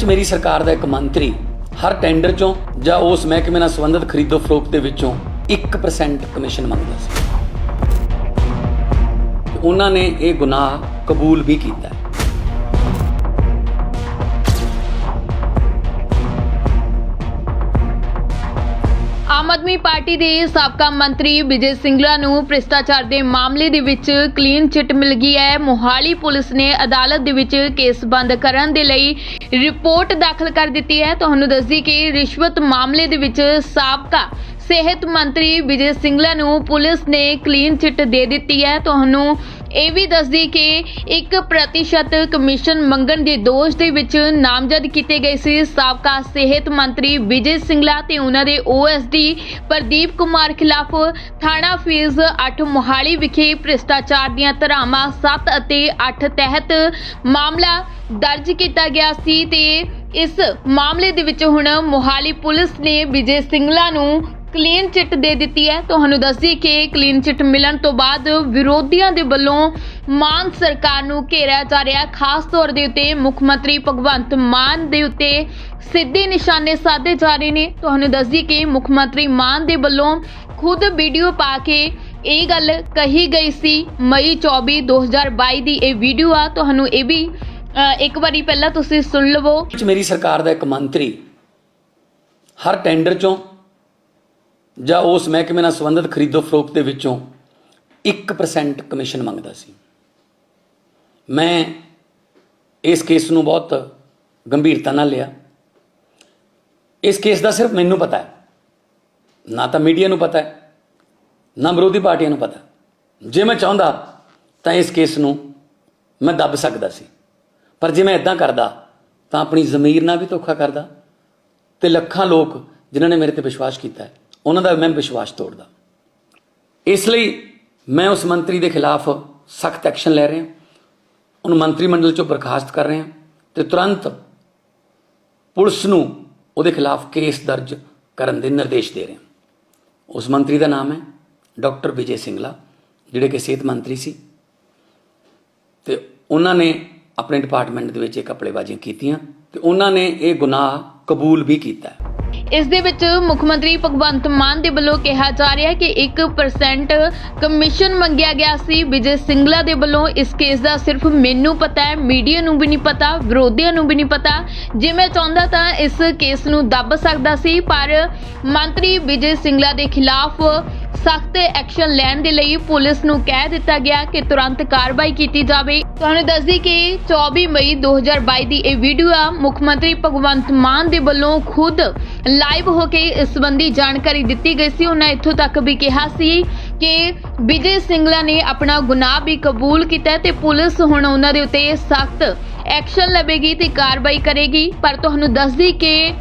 ਚ ਮੇਰੀ ਸਰਕਾਰ ਦਾ ਇੱਕ ਮੰਤਰੀ ਹਰ ਟੈਂਡਰ ਚੋਂ ਜਾਂ ਉਸ ਮਹਿਕਮੇ ਨਾਲ ਸੰਬੰਧਿਤ ਖਰੀਦੋ ਫਰੋਖਤ ਦੇ ਵਿੱਚੋਂ 1% ਕਮਿਸ਼ਨ ਮੰਗਦਾ ਸੀ। ਉਹਨਾਂ ਨੇ ਇਹ ਗੁਨਾਹ ਕਬੂਲ ਵੀ ਕੀਤਾ ਆਮ ਆਦਮੀ ਪਾਰਟੀ ਦੇ ਸਾਬਕਾ ਮੰਤਰੀ ਵਿਜੇ ਸਿੰਗਲਾ ਨੂੰ ਭ੍ਰਿਸ਼ਟਾਚਾਰ ਦੇ ਮਾਮਲੇ ਦੇ ਵਿੱਚ ਕਲੀਨ ਚਿੱਟ ਮਿਲ ਗਈ ਹੈ। ਮੋਹਾਲੀ ਪੁਲਿਸ ਨੇ ਅਦਾਲਤ ਦੇ ਵਿੱਚ ਕੇਸ ਬੰਦ ਕਰਨ ਦੇ ਲਈ ਰਿਪੋਰਟ ਦਾਖਲ ਕਰ ਦਿੱਤੀ ਹੈ। ਤੁਹਾਨੂੰ ਦੱਸਦੀ ਕਿ ਰਿਸ਼ਵਤ ਮਾਮਲੇ ਦੇ ਵਿੱਚ ਸਾਬਕਾ ਸਿਹਤ ਮੰਤਰੀ ਵਿਜੇ ਸਿੰਗਲਾ ਨੂੰ ਪੁਲਿਸ ਨੇ ਕਲੀਨ ਚਿੱਟ ਦੇ ਦਿੱਤੀ ਹੈ। ਤੁਹਾਨੂੰ ਇਹ ਵੀ ਦੱਸਦੀ ਕਿ 1% ਕਮਿਸ਼ਨ ਮੰਗਣ ਦੇ ਦੋਸ਼ ਦੇ ਵਿੱਚ ਨਾਮਜ਼ਦ ਕੀਤੇ ਗਏ ਸੀ। ਸਾਬਕਾ ਸਿਹਤ ਮੰਤਰੀ ਵਿਜੇ ਸਿੰਗਲਾ ਤੇ ਉਹਨਾਂ ਦੇ ਓਐਸਡੀ ਪ੍ਰਦੀਪ ਕੁਮਾਰ ਖਿਲਾਫ ਥਾਣਾ ਫੀਸ 8 ਮੋਹਾਲੀ ਵਿਖੇ ਭ੍ਰਿਸ਼ਟਾਚਾਰ ਦੀਆਂ ਧਾਰਾਵਾਂ 7 ਅਤੇ 8 ਤਹਿਤ ਮਾਮਲਾ ਦਰਜ ਕੀਤਾ ਗਿਆ ਸੀ ਤੇ ਇਸ ਮਾਮਲੇ ਦੇ ਵਿੱਚ ਹੁਣ ਮੋਹਾਲੀ ਪੁਲਿਸ ਨੇ ਵਿਜੇ ਸਿੰਗਲਾ ਨੂੰ ਕਲੀਨ ਚਿੱਟ ਦੇ ਦਿੱਤੀ ਹੈ। ਤੁਹਾਨੂੰ ਦੱਸਦੀ ਕਿ ਕਲੀਨ ਚਿੱਟ ਮਿਲਣ ਤੋਂ ਬਾਅਦ ਵਿਰੋਧੀਆਂ ਦੇ ਵੱਲੋਂ ਮਾਨ ਸਰਕਾਰ ਨੂੰ ਘੇਰਿਆ ਜਾ ਰਿਹਾ ਖਾਸ ਤੌਰ ਦੇ ਉੱਤੇ ਮੁੱਖ ਮੰਤਰੀ ਭਗਵੰਤ ਮਾਨ ਦੇ ਉੱਤੇ ਸਿੱਧੇ ਨਿਸ਼ਾਨੇ ਸਾਧੇ ਜਾ ਰਹੇ ਨੇ। ਤੁਹਾਨੂੰ ਦੱਸਦੀ ਕਿ ਮੁੱਖ ਮੰਤਰੀ ਮਾਨ ਦੇ ਵੱਲੋਂ ਖੁਦ ਵੀਡੀਓ ਪਾ ਕੇ ਇਹ ਗੱਲ ਕਹੀ ਗਈ ਸੀ, ਮਈ 24 2022 ਦੀ ਇਹ ਵੀਡੀਓ ਆ। ਤੁਹਾਨੂੰ ਇਹ ਵੀ ਇੱਕ ਵਾਰੀ ਪਹਿਲਾਂ ਤੁਸੀਂ ਸੁਣ ਲਵੋ। ਮੇਰੀ ਸਰਕਾਰ ਦਾ ਇੱਕ ਮੰਤਰੀ ਹਰ ਟੈਂਡਰ ਚੋਂ ਜਾਂ ਉਸ ਮਹਿਕਮੇ ਨਾਲ ਸੰਬੰਧਿਤ ਖਰੀਦੋ ਫਰੋਖਤ ਦੇ ਵਿੱਚੋਂ 1% ਕਮਿਸ਼ਨ ਮੰਗਦਾ ਸੀ। ਮੈਂ ਇਸ ਕੇਸ ਨੂੰ ਬਹੁਤ ਗੰਭੀਰਤਾ ਨਾਲ ਲਿਆ। ਇਸ ਕੇਸ ਦਾ ਸਿਰਫ ਮੈਨੂੰ ਪਤਾ ਹੈ। ਨਾ ਤਾਂ ਮੀਡੀਆ ਨੂੰ ਪਤਾ ਹੈ, ਨਾ ਵਿਰੋਧੀ ਪਾਰਟੀਆਂ ਨੂੰ ਪਤਾ ਜੇ ਮੈਂ ਚਾਹੁੰਦਾ ਤਾਂ ਇਸ ਕੇਸ ਨੂੰ ਮੈਂ ਦੱਬ ਸਕਦਾ ਸੀ। ਪਰ ਜੇ ਮੈਂ ਇਦਾਂ ਕਰਦਾ ਤਾਂ ਆਪਣੀ ਜ਼ਮੀਰ ਨਾਲ ਵੀ ਧੋਖਾ ਕਰਦਾ ਤੇ ਲੱਖਾਂ ਲੋਕ ਜਿਨ੍ਹਾਂ ਨੇ ਮੇਰੇ ਤੇ ਵਿਸ਼ਵਾਸ ਕੀਤਾ ਹੈ ਉਹਨਾਂ ਦਾ ਮੈਂ ਵਿਸ਼ਵਾਸ ਤੋੜਦਾ। ਇਸ ਲਈ ਮੈਂ ਉਸ ਮੰਤਰੀ ਦੇ ਖਿਲਾਫ ਸਖਤ ਐਕਸ਼ਨ ਲੈ ਰਿਹਾ। ਉਹਨੂੰ ਮੰਤਰੀ ਮੰਡਲ ਚੋਂ ਬਰਖਾਸਤ ਕਰ ਰਿਹਾ ਤੇ ਤੁਰੰਤ ਪੁਲਿਸ ਨੂੰ ਉਹਦੇ ਖਿਲਾਫ ਕੇਸ ਦਰਜ ਕਰਨ ਦੇ ਨਿਰਦੇਸ਼ ਦੇ ਰਿਹਾ। ਉਸ ਮੰਤਰੀ ਦਾ ਨਾਮ ਹੈ ਡਾਕਟਰ ਵਿਜੇ ਸਿੰਗਲਾ, ਜਿਹੜੇ ਕਿ ਸਿਹਤ ਮੰਤਰੀ ਸੀ। ਤੇ ਉਹਨਾਂ ਨੇ ਆਪਣੇ ਡਿਪਾਰਟਮੈਂਟ ਦੇ ਵਿੱਚ ਇਹ ਕਪੜੇਬਾਜ਼ੀਆਂ ਕੀਤੀਆਂ ਤੇ ਉਹਨਾਂ ਨੇ ਇਹ ਗੁਨਾਹ ਕਬੂਲ ਵੀ ਕੀਤਾ। ਇਸ ਦੇ ਵਿੱਚ ਮੁੱਖ ਮੰਤਰੀ ਭਗਵੰਤ ਮਾਨ ਦੇ ਵੱਲੋਂ ਕਿਹਾ ਜਾ ਰਿਹਾ ਹੈ ਕਿ 1% ਕਮਿਸ਼ਨ ਮੰਗਿਆ ਗਿਆ ਸੀ। ਵਿਜੇ ਸਿੰਗਲਾ ਦੇ ਵੱਲੋਂ ਇਸ ਕੇਸ ਦਾ ਸਿਰਫ ਮੈਨੂੰ ਪਤਾ ਹੈ ਮੀਡੀਆ ਨੂੰ ਵੀ ਨਹੀਂ ਪਤਾ, ਵਿਰੋਧੀਆਂ ਨੂੰ ਵੀ ਨਹੀਂ ਪਤਾ। ਜੇ ਮੈਂ ਚਾਹੁੰਦਾ ਤਾਂ ਇਸ ਕੇਸ ਨੂੰ ਦੱਬ ਸਕਦਾ ਸੀ, ਪਰ ਮੰਤਰੀ ਵਿਜੇ ਸਿੰਗਲਾ ਦੇ ਖਿਲਾਫ ਸਖਤ ਐਕਸ਼ਨ ਲੈਣ ਦੇ ਲਈ ਪੁਲਿਸ ਨੂੰ ਕਹਿ ਦਿੱਤਾ ਗਿਆ ਕਿ ਤੁਰੰਤ ਕਾਰਵਾਈ ਕੀਤੀ ਜਾਵੇ। ਤੁਹਾਨੂੰ ਦੱਸਦੀ ਕਿ 24 ਮਈ 2022 ਦੀ ਇਹ ਵੀਡੀਓ ਆ, ਮੁੱਖ ਮੰਤਰੀ ਭਗਵੰਤ ਮਾਨ ਦੇ ਵੱਲੋਂ ਖੁਦ ਲਾਈਵ ਹੋ ਕੇ ਇਸ ਸੰਬੰਧੀ ਜਾਣਕਾਰੀ ਦਿੱਤੀ ਗਈ ਸੀ। ਉਹਨਾਂ ਇੱਥੋਂ ਤੱਕ ਵੀ ਕਿਹਾ ਸੀ ਕਿ ਵਿਜੇ ਸਿੰਗਲਾ ਨੇ ਆਪਣਾ ਗੁਨਾਹ ਵੀ ਕਬੂਲ ਕੀਤਾ ਹੈ ਤੇ ਪੁਲਿਸ ਹੁਣ ਉਹਨਾਂ ਦੇ ਉੱਤੇ ਸਖਤ ਐਕਸ਼ਨ ਲਵੇਗੀ ਤੇ ਕਾਰਵਾਈ ਕਰੇਗੀ। ਪਰ ਤੁਹਾਨੂੰ ਦੱਸਦੀ ਕਿ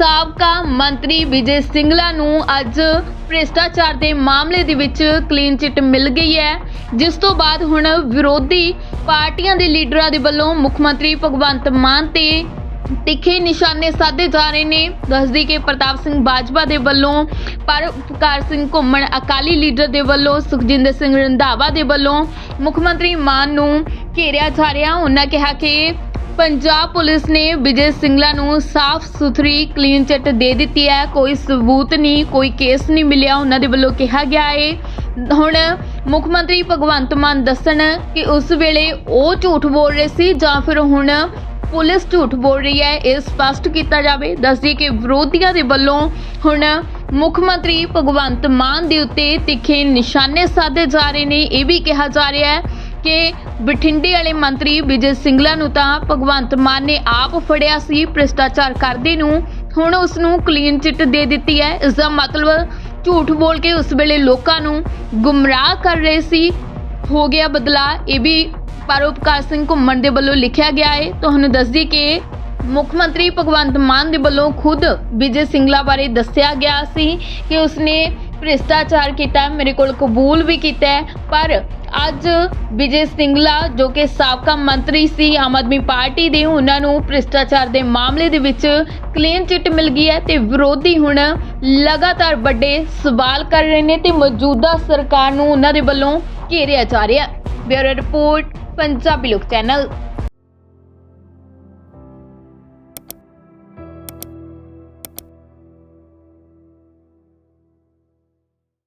ਸਾਬਕਾ ਮੰਤਰੀ ਵਿਜੇ ਸਿੰਗਲਾ ਨੂੰ ਅੱਜ ਭ੍ਰਿਸ਼ਟਾਚਾਰ ਦੇ ਮਾਮਲੇ ਦੇ ਵਿੱਚ ਕਲੀਨ ਚਿੱਟ ਮਿਲ ਗਈ ਹੈ, ਜਿਸ ਤੋਂ ਬਾਅਦ ਹੁਣ ਵਿਰੋਧੀ ਪਾਰਟੀਆਂ ਦੇ ਲੀਡਰਾਂ ਦੇ ਵੱਲੋਂ ਮੁੱਖ ਮੰਤਰੀ ਭਗਵੰਤ ਮਾਨ ਤੇ ਤਿੱਖੇ ਨਿਸ਼ਾਨੇ ਸਾਧੇ ਜਾ ਰਹੇ ਨੇ। ਦੱਸਦੀ ਕਿ ਪ੍ਰਤਾਪ ਸਿੰਘ ਬਾਜਵਾ ਦੇ ਵੱਲੋਂ ਪਰ ਸਿੰਘ ਘੁੰਮਣ, ਅਕਾਲੀ ਲੀਡਰ ਦੇ ਵੱਲੋਂ ਸੁਖਜਿੰਦਰ ਸਿੰਘ ਰੰਧਾਵਾ ਦੇ ਵੱਲੋਂ ਮੁੱਖ ਮੰਤਰੀ ਮਾਨ ਨੂੰ ਘੇਰਿਆ ਜਾ ਰਿਹਾ। ਉਹਨਾਂ ਕਿਹਾ ਕਿ ਪੰਜਾਬ ਪੁਲਿਸ ਨੇ ਵਿਜੇ ਸਿੰਗਲਾ ਨੂੰ ਸਾਫ਼ ਸੁਥਰੀ ਕਲੀਨ ਚਿੱਟ ਦੇ ਦਿੱਤੀ ਹੈ। ਕੋਈ ਸਬੂਤ ਨਹੀਂ, ਕੋਈ ਕੇਸ ਨਹੀਂ ਮਿਲਿਆ। ਉਹਨਾਂ ਦੇ ਵੱਲੋਂ ਕਿਹਾ ਗਿਆ ਹੈ ਹੁਣ ਮੁੱਖ ਮੰਤਰੀ ਭਗਵੰਤ ਮਾਨ ਦੱਸਣ ਕਿ ਉਸ ਵੇਲੇ ਉਹ ਝੂਠ ਬੋਲ ਰਹੇ ਸੀ ਜਾਂ ਫਿਰ ਹੁਣ ਪੁਲਿਸ ਝੂਠ ਬੋਲ ਰਹੀ ਹੈ, ਇਹ ਸਪਸ਼ਟ ਕੀਤਾ ਜਾਵੇ। ਦੱਸਦੀ ਕਿ ਵਿਰੋਧੀਆਂ ਦੇ ਵੱਲੋਂ ਹੁਣ ਮੁੱਖ ਮੰਤਰੀ ਭਗਵੰਤ ਮਾਨ ਦੇ ਉੱਤੇ ਤਿੱਖੇ ਨਿਸ਼ਾਨੇ ਸਾਧੇ ਜਾ ਰਹੇ ਨੇ। ਇਹ ਵੀ ਕਿਹਾ ਜਾ ਰਿਹਾ ਹੈ ਕਿ ਬਠਿੰਡੇ ਵਾਲੇ ਮੰਤਰੀ ਵਿਜੇ ਸਿੰਗਲਾ ਨੂੰ ਤਾਂ ਭਗਵੰਤ ਮਾਨ ਨੇ ਆਪ ਫੜਿਆ ਸੀ, ਭ੍ਰਿਸ਼ਟਾਚਾਰ ਕਰਦੇ ਨੂੰ। ਹੁਣ ਉਸ ਨੂੰ ਕਲੀਨ ਚਿੱਟ ਦੇ ਦਿੱਤੀ ਹੈ। ਇਸ ਦਾ ਮਤਲਬ ਝੂਠ ਬੋਲ ਕੇ ਉਸ ਵੇਲੇ ਲੋਕਾਂ ਨੂੰ ਗੁੰਮਰਾਹ ਕਰ ਰਹੇ ਸੀ। ਹੋ ਗਿਆ ਬਦਲਾ, ਇਹ ਵੀ ਪਰਉਪਕਾਰ ਸਿੰਘ ਘੁੰਮਣ ਦੇ ਵੱਲੋਂ ਲਿਖਿਆ ਗਿਆ ਹੈ। ਤੁਹਾਨੂੰ ਦੱਸਦੀ ਕਿ ਮੁੱਖ ਮੰਤਰੀ ਭਗਵੰਤ ਮਾਨ ਦੇ ਵੱਲੋਂ ਖੁਦ ਵਿਜੇ ਸਿੰਗਲਾ ਬਾਰੇ ਦੱਸਿਆ ਗਿਆ ਸੀ ਕਿ ਉਸਨੇ ਭ੍ਰਿਸ਼ਟਾਚਾਰ ਕੀਤਾ, ਮੇਰੇ ਕੋਲ ਕਬੂਲ ਵੀ ਕੀਤਾ ਪਰ ਅੱਜ ਵਿਜੇ ਸਿੰਗਲਾ ਜੋ ਕਿ ਸਾਬਕਾ ਮੰਤਰੀ ਸੀ ਆਮ ਆਦਮੀ ਪਾਰਟੀ ਦੇ, ਉਹਨਾਂ ਨੂੰ ਭ੍ਰਿਸ਼ਟਾਚਾਰ ਦੇ ਮਾਮਲੇ ਦੇ ਵਿੱਚ ਕਲੀਨ ਚਿੱਟ ਮਿਲ ਗਈ ਹੈ ਤੇ ਵਿਰੋਧੀ ਹੁਣ ਲਗਾਤਾਰ ਵੱਡੇ ਸਵਾਲ ਕਰ ਰਹੇ ਨੇ ਤੇ ਮੌਜੂਦਾ ਸਰਕਾਰ ਨੂੰ ਉਹਨਾਂ ਦੇ ਵੱਲੋਂ ਘੇਰਿਆ ਜਾ ਰਿਹਾ ਹੈ। ਬਿਊਰੋ ਰਿਪੋਰਟ, ਪੰਜਾਬੀ ਲੋਕ ਚੈਨਲ।